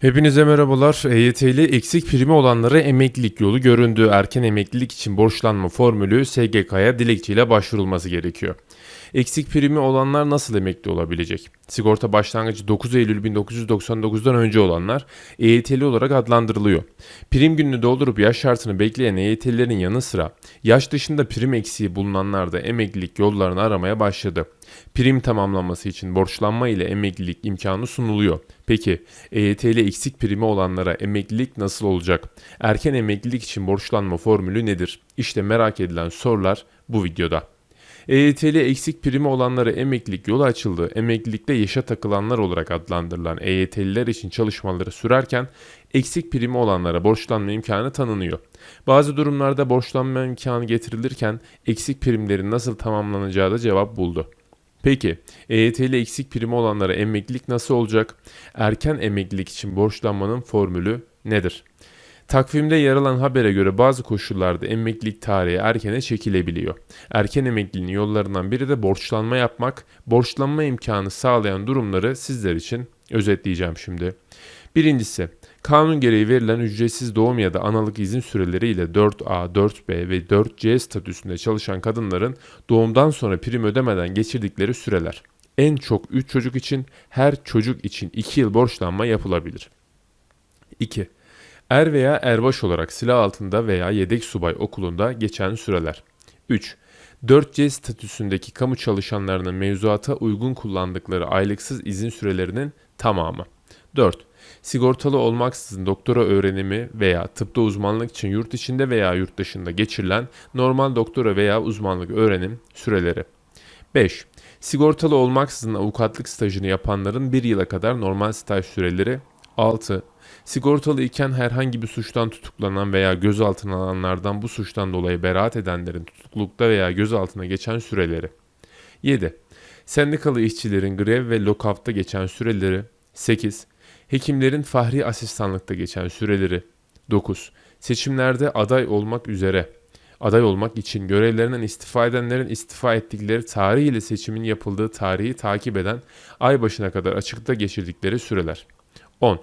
Hepinize merhabalar. EYT'li eksik primi olanlara emeklilik yolu göründü. Erken emeklilik için borçlanma formülü SGK'ya dilekçeyle başvurulması gerekiyor. Eksik primi olanlar nasıl emekli olabilecek? Sigorta başlangıcı 9 Eylül 1999'dan önce olanlar EYT'li olarak adlandırılıyor. Prim gününü doldurup yaş şartını bekleyen EYT'lilerin yanı sıra yaş dışında prim eksiği bulunanlar da emeklilik yollarını aramaya başladı. Prim tamamlanması için borçlanma ile emeklilik imkanı sunuluyor. Peki EYT'li eksik primi olanlara emeklilik nasıl olacak? Erken emeklilik için borçlanma formülü nedir? İşte merak edilen sorular bu videoda. EYT'li eksik primi olanlara emeklilik yolu açıldı. Emeklilikte yaşa takılanlar olarak adlandırılan EYT'liler için çalışmaları sürerken eksik primi olanlara borçlanma imkanı tanınıyor. Bazı durumlarda borçlanma imkanı getirilirken eksik primlerin nasıl tamamlanacağı da cevap buldu. Peki EYT'li eksik primi olanlara emeklilik nasıl olacak? Erken emeklilik için borçlanmanın formülü nedir? Takvimde yer alan habere göre bazı koşullarda emeklilik tarihi erkene çekilebiliyor. Erken emekliliğin yollarından biri de borçlanma yapmak. Borçlanma imkanı sağlayan durumları sizler için özetleyeceğim şimdi. Birincisi, kanun gereği verilen ücretsiz doğum ya da analık izin süreleriyle 4A, 4B ve 4C statüsünde çalışan kadınların doğumdan sonra prim ödemeden geçirdikleri süreler. En çok 3 çocuk için, her çocuk için 2 yıl borçlanma yapılabilir. 2. Er veya erbaş olarak silah altında veya yedek subay okulunda geçen süreler. 3. 4C statüsündeki kamu çalışanlarının mevzuata uygun kullandıkları aylıksız izin sürelerinin tamamı. 4. Sigortalı olmaksızın doktora öğrenimi veya tıpta uzmanlık için yurt içinde veya yurt dışında geçirilen normal doktora veya uzmanlık öğrenim süreleri. 5. Sigortalı olmaksızın avukatlık stajını yapanların 1 yıla kadar normal staj süreleri. 6. Sigortalı iken herhangi bir suçtan tutuklanan veya gözaltına alanlardan bu suçtan dolayı beraat edenlerin tutuklulukta veya gözaltına geçen süreleri. 7. Sendikalı işçilerin grev ve lokavta geçen süreleri. 8. Hekimlerin fahri asistanlıkta geçen süreleri. 9. Seçimlerde aday olmak üzere aday olmak için görevlerinden istifa edenlerin istifa ettikleri tarih ile seçimin yapıldığı tarihi takip eden ay başına kadar açıkta geçirdikleri süreler. 10.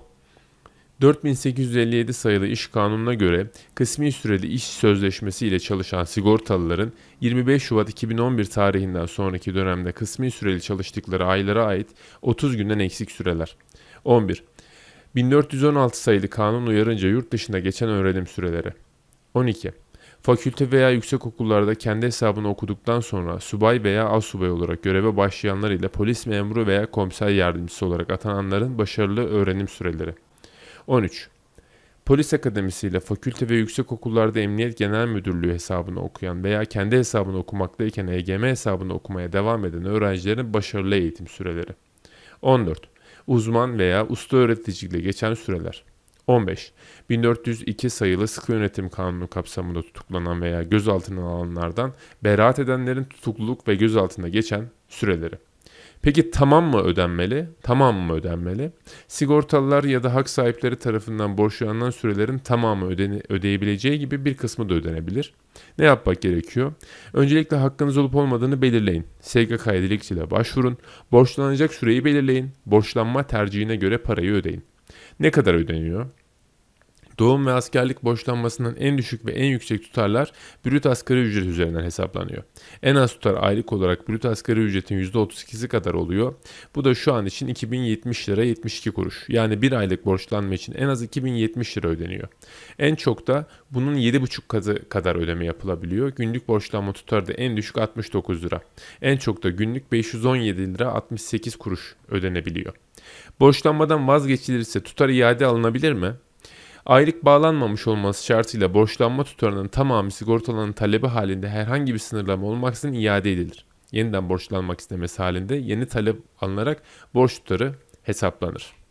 4857 sayılı iş kanununa göre kısmi süreli iş sözleşmesi ile çalışan sigortalıların 25 Şubat 2011 tarihinden sonraki dönemde kısmi süreli çalıştıkları aylara ait 30 günden eksik süreler. 11. 1416 sayılı kanun uyarınca yurt dışında geçen öğrenim süreleri. 12. Fakülte veya yüksek okullarda kendi hesabını okuduktan sonra subay veya asubay olarak göreve başlayanlar ile polis memuru veya komiser yardımcısı olarak atananların başarılı öğrenim süreleri. 13. Polis Akademisi ile fakülte ve yüksek okullarda Emniyet Genel Müdürlüğü hesabını okuyan veya kendi hesabını okumaktayken EGM hesabını okumaya devam eden öğrencilerin başarılı eğitim süreleri. 14. Uzman veya usta öğreticilikle geçen süreler. 15. 1402 sayılı sıkı yönetim kanunu kapsamında tutuklanan veya gözaltına alanlardan beraat edenlerin tutukluluk ve gözaltına geçen süreleri. Peki tamam mı ödenmeli? Tamam mı ödenmeli? Sigortalılar ya da hak sahipleri tarafından borçlanan sürelerin tamamı ödene, ödeyebileceği gibi bir kısmı da ödenebilir. Ne yapmak gerekiyor? Öncelikle hakkınız olup olmadığını belirleyin. SGK'ya dilekçeyle başvurun. Borçlanacak süreyi belirleyin. Borçlanma tercihine göre parayı ödeyin. Ne kadar ödeniyor? Doğum ve askerlik borçlanmasının en düşük ve en yüksek tutarlar brüt asgari ücret üzerinden hesaplanıyor. En az tutar aylık olarak brüt asgari ücretin %32'si kadar oluyor. Bu da şu an için 2070 lira 72 kuruş. Yani bir aylık borçlanma için en az 2070 lira ödeniyor. En çok da bunun 7,5 katı kadar ödeme yapılabiliyor. Günlük borçlanma tutarı da en düşük 69 lira. En çok da günlük 517 lira 68 kuruş ödenebiliyor. Borçlanmadan vazgeçilirse tutar iade alınabilir mi? Aylık bağlanmamış olması şartıyla borçlanma tutarının tamamı sigortalanın talebi halinde herhangi bir sınırlama olmaksızın iade edilir. Yeniden borçlanmak istemesi halinde yeni talep alınarak borç tutarı hesaplanır.